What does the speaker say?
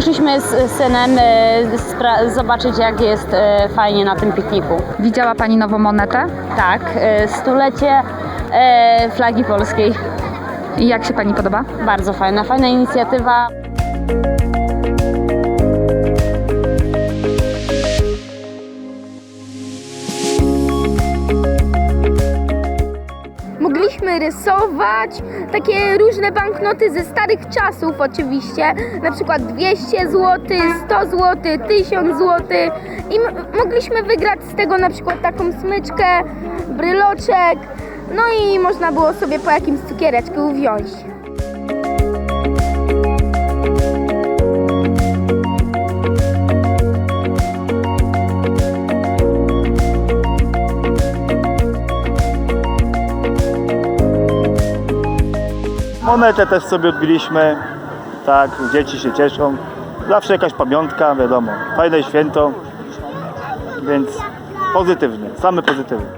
Chcieliśmy z synem e, zobaczyć, jak jest e, fajnie na tym pikniku. Widziała Pani nową monetę? Tak, e, stulecie flagi polskiej. I jak się Pani podoba? Bardzo fajna, fajna inicjatywa. Rysować takie różne banknoty ze starych czasów oczywiście, na przykład 200 zł, 100 zł, 1000 zł i mogliśmy wygrać z tego na przykład taką smyczkę, bryloczek, no i można było sobie po jakimś cukiereczku wziąć. Monetę też sobie odbiliśmy. Tak, dzieci się cieszą. Zawsze jakaś pamiątka, wiadomo. Fajne święto. Więc pozytywnie, same pozytywy.